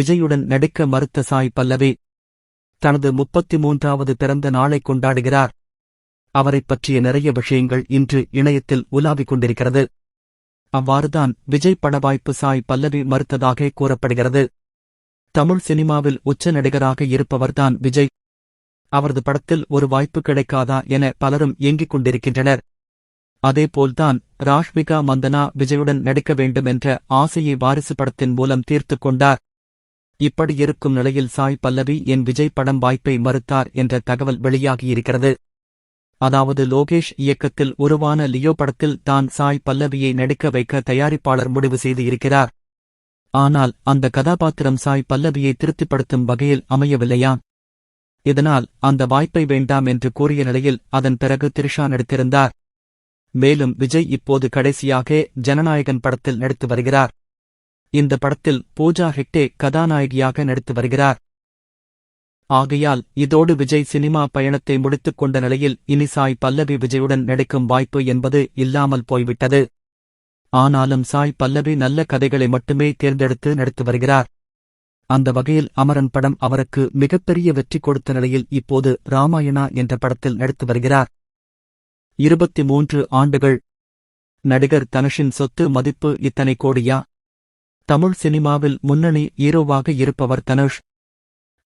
விஜயுடன் நடிக்க மறுத்த சாய் பல்லவி தனது முப்பத்தி மூன்றாவது பிறந்த நாளை கொண்டாடுகிறார். அவரைப் பற்றிய நிறைய விஷயங்கள் இன்று இணையத்தில் உலாவிக் கொண்டிருக்கிறது. அவ்வாறுதான் விஜய் பட வாய்ப்பு சாய் பல்லவி மறுத்ததாக கூறப்படுகிறது. தமிழ் சினிமாவில் உச்ச நடிகராக இருப்பவர்தான் விஜய். அவரது படத்தில் ஒரு வாய்ப்பு கிடைக்காதா என பலரும் ஏங்கிக் கொண்டிருக்கின்றனர். அதேபோல்தான் ராஷ்மிகா மந்தனா விஜயுடன் நடிக்க வேண்டும் என்ற ஆசையை வாரிசு படத்தின் மூலம் தீர்த்துக் கொண்டார். இப்படியிருக்கும் நிலையில் சாய் பல்லவி என் விஜய் படம் வாய்ப்பை மறுத்தார் என்ற தகவல் வெளியாகியிருக்கிறது. அதாவது லோகேஷ் இயக்கத்தில் உருவான லியோ படத்தில் தான் சாய் பல்லவியை நடிக்க வைக்க தயாரிப்பாளர் முடிவு செய்து இருக்கிறார் ஆனால் அந்த கதாபாத்திரம் சாய் பல்லவியை திருப்திப்படுத்தும் வகையில் அமையவில்லையாம் இதனால் அந்த வாய்ப்பை வேண்டாம் என்று கூறிய நிலையில் அதன் பிறகு திரிஷா நடித்திருந்தார். மேலும் விஜய் இப்போது கடைசியாக ஜனநாயகன் படத்தில் நடித்து வருகிறார். இந்த படத்தில் பூஜா ஹெக்டே கதாநாயகியாக நடித்து வருகிறார். ஆகையால் இதோடு விஜய் சினிமா பயணத்தை முடித்துக் கொண்ட நிலையில் இனி சாய் பல்லவி விஜயுடன் நடிக்கும் வாய்ப்பு என்பது இல்லாமல் போய்விட்டது. ஆனாலும் சாய் பல்லவி நல்ல கதைகளை மட்டுமே தேர்ந்தெடுத்து நடித்து வருகிறார். அந்த வகையில் அமரன் படம் அவருக்கு மிகப்பெரிய வெற்றி கொடுத்த நிலையில் இப்போது ராமாயணா என்ற படத்தில் நடித்து வருகிறார். இருபத்தி மூன்று ஆண்டுகள். நடிகர் தனுஷின் சொத்து மதிப்பு இத்தனை கோடியா? தமிழ் சினிமாவில் முன்னணி ஹீரோவாக இருப்பவர் தனுஷ்.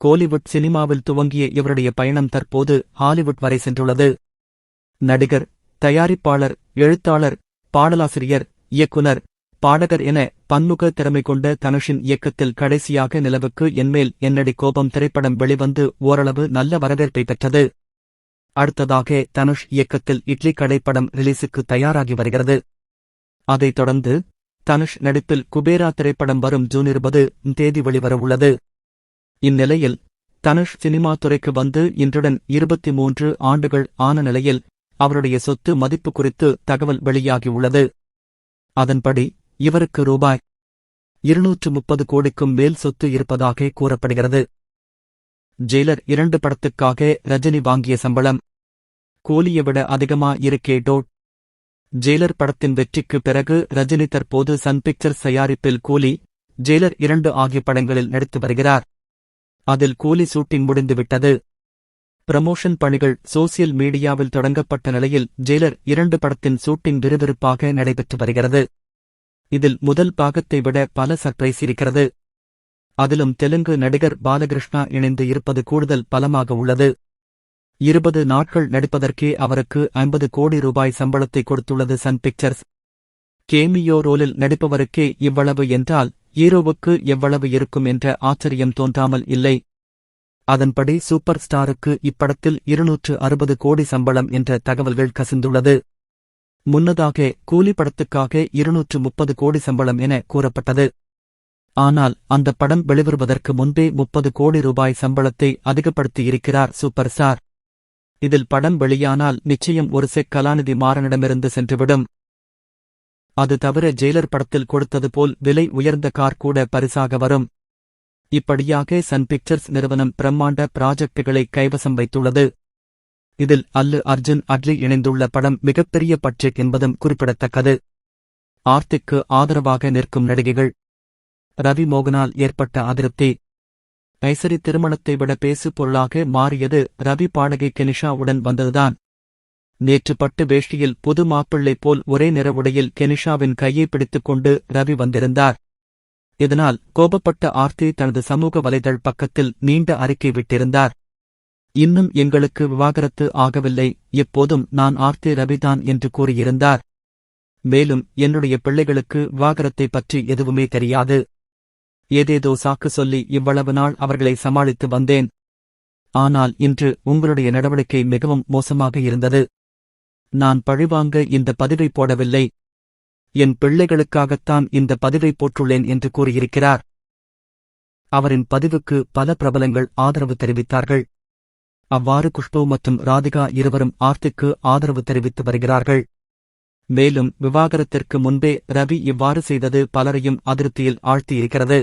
கோலிவுட் சினிமாவில் துவங்கிய இவருடைய பயணம் தற்போது ஹாலிவுட் வரை சென்றுள்ளது. நடிகர் தயாரிப்பாளர் எழுத்தாளர் பாடலாசிரியர் இயக்குனர் பாடகர் என பன்முக திறமை கொண்ட தனுஷின் இயக்கத்தில் கடைசியாக நிலவுக்கு என்மேல் என்னடி கோபம் திரைப்படம் வெளிவந்து ஓரளவு நல்ல வரவேற்பை பெற்றது. அடுத்ததாக தனுஷ் இயக்கத்தில் இட்லி கடைப்படம் ரிலீஸுக்கு தயாராகி வருகிறது. அதைத் தொடர்ந்து தனுஷ் நடிப்பில் குபேரா திரைப்படம் வரும் ஜூன் இருபது தேதி வெளிவரவுள்ளது. இந்நிலையில் தனுஷ் சினிமா துறைக்கு வந்து இன்றுடன் இருபத்தி மூன்று ஆண்டுகள் ஆன நிலையில் அவருடைய சொத்து மதிப்பு குறித்து தகவல் வெளியாகியுள்ளது. அதன்படி இவருக்கு ரூபாய் இருநூற்று முப்பது கோடிக்கும் மேல் சொத்து இருப்பதாக கூறப்படுகிறது. ஜெயிலர் இரண்டு படத்துக்காக ரஜினி வாங்கிய சம்பளம் கூலியை விட அதிகமா இருக்கே டோட் ஜெயிலர் படத்தின் வெற்றிக்கு பிறகு ரஜினி தற்போது சன் பிக்சர்ஸ் தயாரிப்பில் கூலி ஜெயிலர் இரண்டு ஆகிய படங்களில் நடித்து வருகிறார். அதில் கூலி ஷூட்டிங் முடிந்துவிட்டது. பிரமோஷன் பணிகள் சோசியல் மீடியாவில் தொடங்கப்பட்ட நிலையில் ஜெயிலர் இரண்டு படத்தின் ஷூட்டிங் விறுவிறுப்பாக நடைபெற்று வருகிறது. இதில் முதல் பாகத்தை விட பல சர்ப்ரைஸ் இருக்கிறது. அதிலும் தெலுங்கு நடிகர் பாலகிருஷ்ணா இணைந்து இருப்பது கூடுதல் பலமாக உள்ளது. இருபது நாட்கள் நடிப்பதற்கே அவருக்கு ஐம்பது கோடி ரூபாய் சம்பளத்தை கொடுத்துள்ளது சன் பிக்சர்ஸ். கேமியோ ரோலில் நடிப்பவருக்கே இவ்வளவு என்றால் ஹீரோவுக்கு எவ்வளவு இருக்கும் என்ற ஆச்சரியம் தோன்றாமல் இல்லை. அதன்படி சூப்பர் ஸ்டாருக்கு இப்படத்தில் இருநூற்று அறுபது கோடி சம்பளம் என்ற தகவல்கள் கசிந்துள்ளது. முன்னதாக கூலி படத்துக்காக இருநூற்று முப்பது கோடி சம்பளம் என கூறப்பட்டது. ஆனால் அந்த படம் வெளிவருவதற்கு முன்பே முப்பது கோடி ரூபாய் சம்பளத்தை அதிகப்படுத்தியிருக்கிறார் சூப்பர் ஸ்டார். இதில் படம் வெளியானால் நிச்சயம் ஒரு செக் கலாநிதி மாறனிடமிருந்து சென்றுவிடும். அது தவிர ஜெயிலர் படத்தில் கொடுத்தது போல் விலை உயர்ந்த கார் கூட பரிசாக வரும். இப்படியாக சன் பிக்சர்ஸ் நிறுவனம் பிரம்மாண்ட ப்ராஜெக்டுகளை கைவசம் வைத்துள்ளது. இதில் அல்லு அர்ஜுன் அட்லி இணைந்துள்ள படம் மிகப்பெரிய பட்ஜெட் என்பதும் குறிப்பிடத்தக்கது. ஆர்த்திக்கு ஆதரவாக நிற்கும் நடிகைகள். ரவி மோகனால் ஏற்பட்ட அதிருப்தி. ஐசரி திருமணத்தை விட பேசு பொருளாக மாறியது ரவி பாடகை கெனிஷாவுடன் வந்ததுதான். நேற்று பட்டு வேஷ்டியில் புது மாப்பிள்ளை போல் ஒரே நிற உடையில் கெனிஷாவின் கையை பிடித்துக் கொண்டு ரவி வந்திருந்தார். இதனால் கோபப்பட்ட ஆர்த்தி தனது சமூக வலைதள் பக்கத்தில் நீண்ட அறிக்கை விட்டிருந்தார். இன்னும் எங்களுக்கு விவாகரத்து ஆகவில்லை. எப்போதும் நான் ஆர்த்தி ரவிதான் என்று கூறியிருந்தார். மேலும் என்னுடைய பிள்ளைகளுக்கு விவாகரத்தை பற்றி எதுவுமே தெரியாது. ஏதேதோ சாக்கு சொல்லி இவ்வளவு நாள் அவர்களை சமாளித்து வந்தேன். ஆனால் இன்று உங்களுடைய நடவடிக்கை மிகவும் மோசமாக இருந்தது. நான் பழிவாங்க இந்த பதிவை போடவில்லை. என் பிள்ளைகளுக்காகத்தான் இந்த பதிவை போட்டுள்ளேன் என்று கூறியிருக்கிறார். அவரின் பதிவுக்கு பல பிரபலங்கள் ஆதரவு தெரிவித்தார்கள். அவ்வாறு குஷ்பு மற்றும் ராதிகா இருவரும் ஆர்த்திக்கு ஆதரவு தெரிவித்து வருகிறார்கள். மேலும் விவாகரத்திற்கு முன்பே ரவி இவ்வாறு செய்தது பலரையும் அதிருப்தியில் ஆழ்த்தியிருக்கிறது.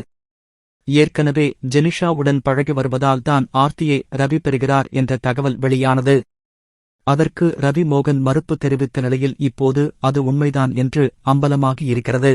ஏற்கனவே ஜெனிஷாவுடன் பழகி வருவதால் தான் ஆர்த்தியை ரவி பெறுகிறார் என்ற தகவல் வெளியானது. அதற்கு ரவி மோகன் மறுப்பு தெரிவித்த நிலையில் இப்போது அது உண்மைதான் என்று அம்பலமாகி இருக்கிறது.